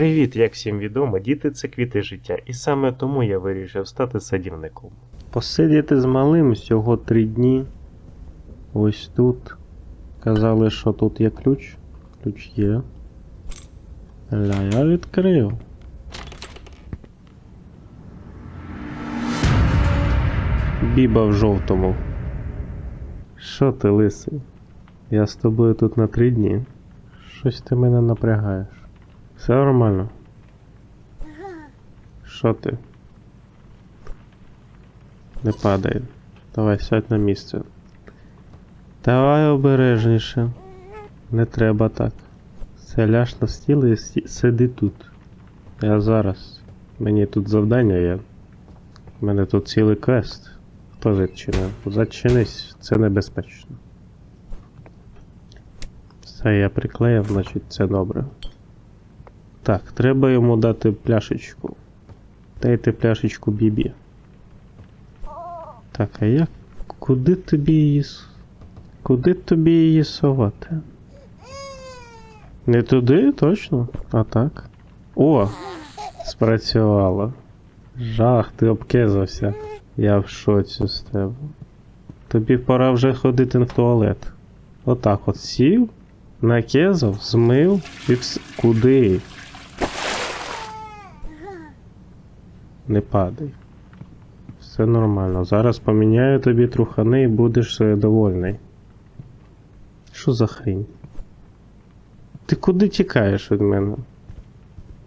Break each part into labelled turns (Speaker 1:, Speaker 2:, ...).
Speaker 1: Привіт, як всім відомо, діти це квіти життя, і саме тому я вирішив стати садівником. Посидіти з малим всього три дні. Ось тут. Казали, що тут є ключ. Ключ є. Ля, я відкрив. Біба в жовтому. Що ти, лисий? Я з тобою тут на три дні. Щось ти мене напрягаєш. Все нормально. Що ти? Не падай. Давай сядь на місце. Давай обережніше. Не треба так. Все ляж на стіл і сі- сиди тут. Я зараз. Мені тут завдання є. У мене тут цілий квест. Хто зачинив? Зачинись, це небезпечно. Все, я приклеїв, значить це добре. Так, треба йому дати пляшечку. Дайте пляшечку Бібі. Так, а як? Куди тобі її. Куди тобі її совати? Не туди, точно? А так. О! Спрацювало. Жах, ти обкезався. Я в шоці з тебе. Тобі пора вже ходити в туалет. Отак от сів, накезав, змив і вс... Куди? Не падай. Все нормально. Зараз поміняю тобі трухани і будеш довольний. Що за хрінь? Ти куди тікаєш від мене?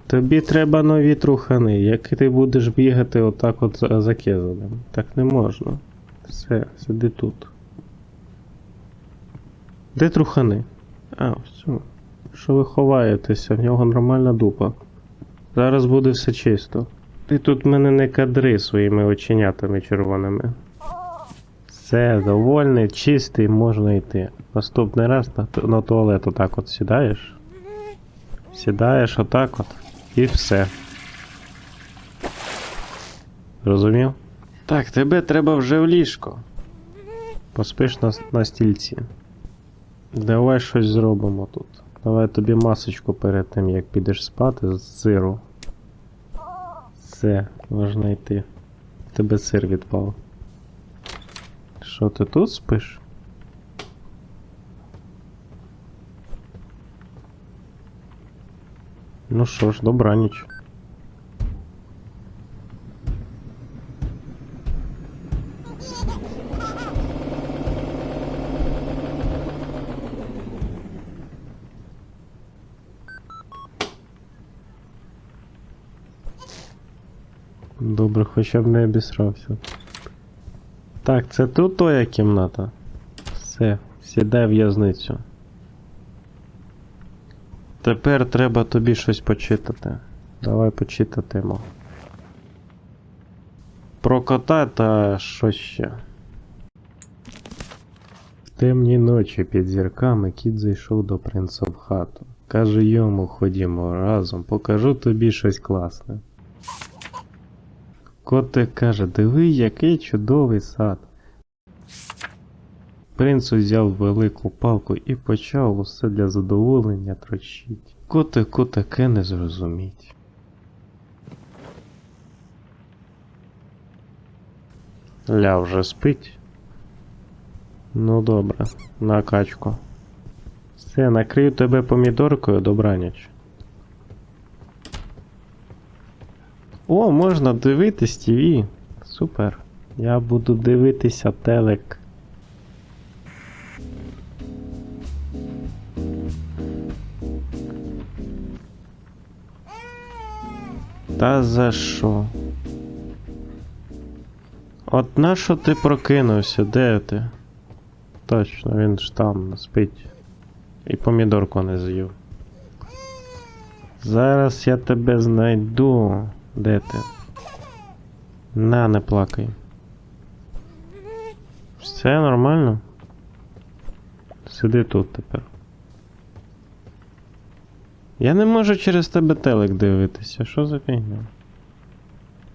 Speaker 1: Тобі треба нові трухани, як ти будеш бігати отак от за, за кезаним. Так не можна. Все, сиди тут. Де трухани? А, все. Що ви ховаєтеся? В нього нормальна дупа. Зараз буде все чисто. Ти тут мене не кадри своїми оченятами червоними. Все, довольний, чистий, можна йти. Наступний раз на, на туалет отак от сідаєш. Сідаєш отак от. І все. Розумів? Так, тебе треба вже в ліжко. Поспиш на, на стільці. Давай щось зробимо тут. Давай тобі масочку перед тим, як підеш спати з сиру. Все, можна йти. Тебе сир відпав. Що ти тут спиш? Ну що ж, добраніч. Добре, хоча б не обісрався. Так, це тут твоя кімната? Все, сідай в'язницю. Тепер треба тобі щось почитати. Давай почитатимо. Про кота та що ще. В темній ночі під зірками кіт зайшов до принца в хату. Каже йому, ходімо разом, покажу тобі щось класне. Котик каже, диви, який чудовий сад. Принц узяв велику палку і почав усе для задоволення трощить. Котику таке не зрозуміть. Ля вже спить. Ну добре, на качку. Все, накрию тебе помідоркою, добраніч. О, можна дивитись ТВ. Супер. Я буду дивитися телек. Та за що? От нащо ти прокинувся? Де ти? Точно, він ж там спить. І помідорку не з'їв. Зараз я тебе знайду. Де ти? На, не плакай. Все нормально? Сиди тут тепер. Я не можу через тебе телек дивитися. Що за фігня?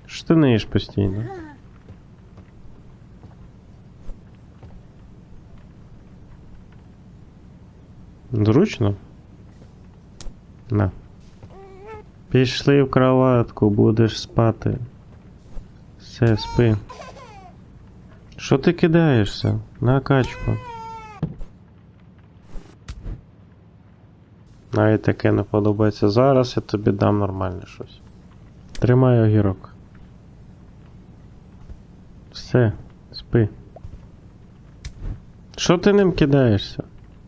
Speaker 1: Що ти не їш постійно? Зручно? На. Пішли в кроватку, будеш спати. Все, спи. Що ти кидаєшся? На качку. Навіть таке не подобається. Зараз я тобі дам нормальне щось. Тримай огірок. Все, спи. Що ти ним кидаєшся?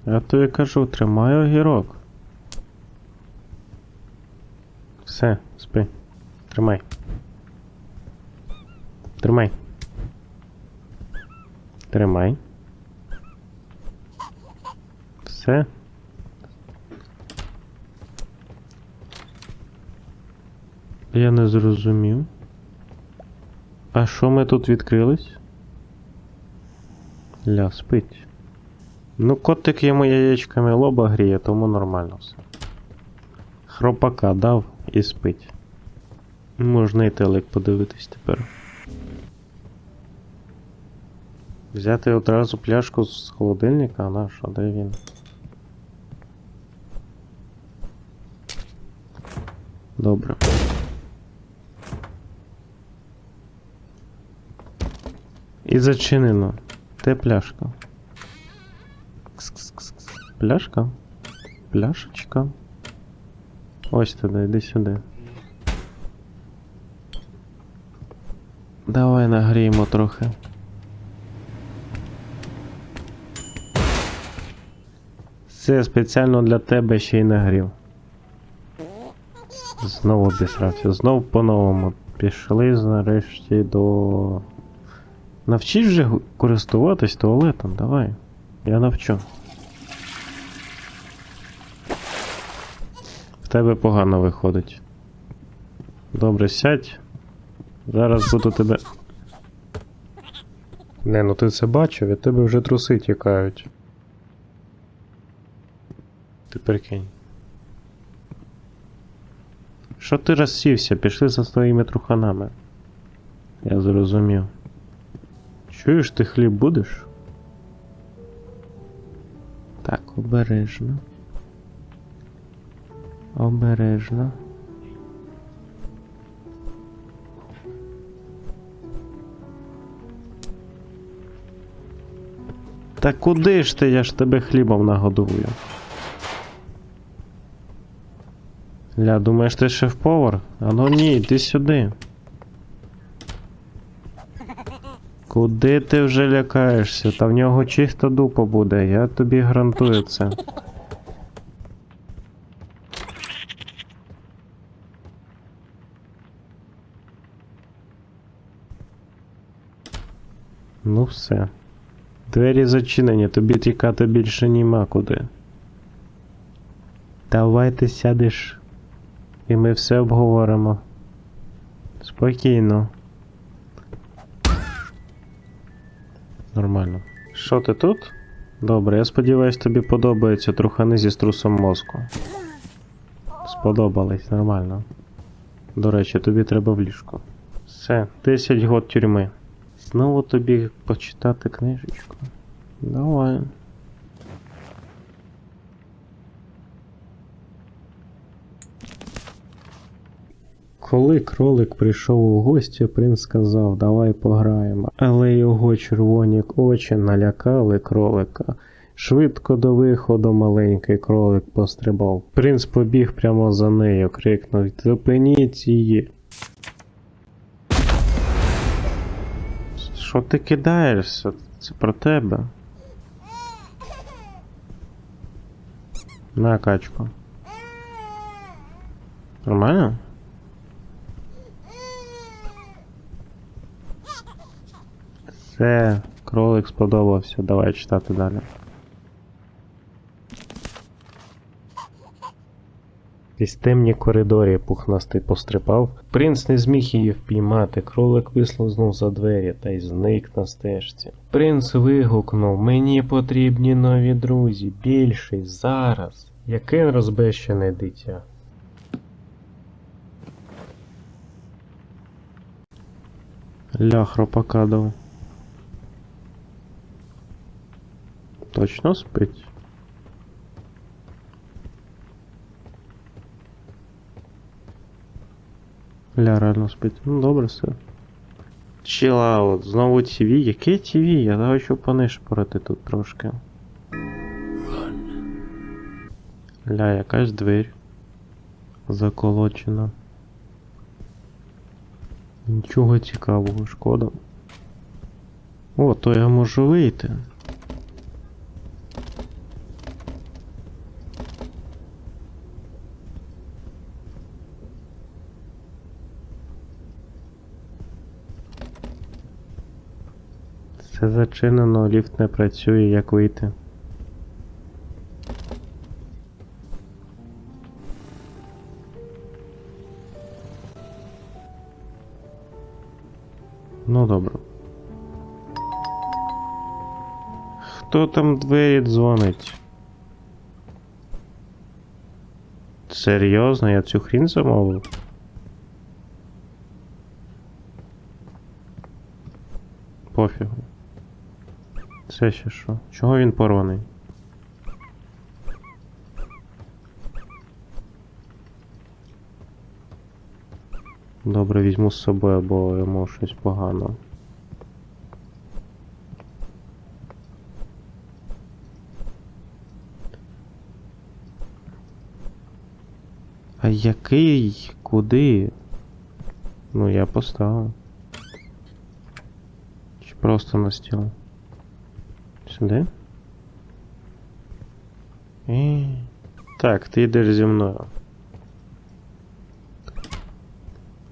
Speaker 1: Я тобі кажу, тримай огірок. Все, спи. Тримай. Тримай. Тримай. Все. Я не зрозумів. А що ми тут відкрились? Ля, спить. Ну, котик йому яєчками лоба гріє, тому нормально все. Хропака дав і спить. Можна і телек подивитись тепер. Взяти одразу пляшку з холодильника, а на що, де він? Добре. І зачинено. Де пляшка? Кс-кс-кс-кс. Пляшка? Пляшечка. Ось туди, йди сюди. Давай нагріємо трохи. Це спеціально для тебе ще й нагрів. Знову обісрався. Знов по-новому. Пішли нарешті до. Навчись вже користуватись туалетом, давай. Я навчу. Тебе погано виходить. Добре, сядь. Зараз буду тебе. Не, ну ти це бачив, від тебе вже труси тікають. Ти прикинь. Що ти розсівся? Пішли за своїми труханами. Я зрозумів. Чуєш, ти хліб будеш? Так, обережно. Обережно. Та куди ж ти? Я ж тебе хлібом нагодую. Ля, думаєш, ти шеф-повар? А ну ні, йди сюди. Куди ти вже лякаєшся? Та в нього чиста дупа буде, я тобі гарантую це. Ну все. Двері зачинені, тобі тікати більше німа куди. Давай ти сядеш, і ми все обговоримо. Спокійно. Нормально. Що ти тут? Добре, я сподіваюсь, тобі подобаються трухани зі струсом мозку. Сподобались, нормально. До речі, тобі треба в ліжку. Все, 10 год тюрми. Знову тобі почитати книжечку. Давай. Коли кролик прийшов у гості, принц сказав, давай пограємо. Але його червоні очі налякали кролика. Швидко до виходу маленький кролик пострибав. Принц побіг прямо за нею, крикнув Зупиніть її. Що ти кидаєшся? Це про тебе. На качку. Нормально? Все, кролик сподобався, давай читати далі. Крізь темні коридорі пухнастий пострибав. Принц не зміг її впіймати, кролик вислизнув за двері та й зник на стежці. Принц вигукнув: Мені потрібні нові друзі, більший, зараз. Яке розбещене дитя. Ля хропака дав. Точно спить? Ля, реально спить. Ну добре все. Чилаут, знову ТВ. Яке ТВ? Я хочу понишпорити тут трошки. Ля, якась двері. Заколочена. Нічого цікавого, шкода. О, то я можу вийти. Все зачинено, ліфт не працює, як вийти. Ну добре. Хто там двері дзвонить? Серйозно, я цю хрінь замовив? Пофігу. Це ще що? Чого він порваний? Добре, візьму з собою, бо йому щось погано. А який? Куди? Ну, я поставив. Чи просто на стіл? Сюди? І... Так, ти йдеш зі.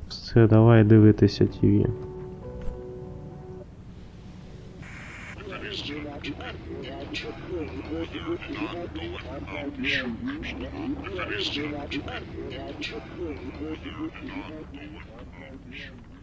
Speaker 1: Все, давай дивитися ТВ.
Speaker 2: Thank you.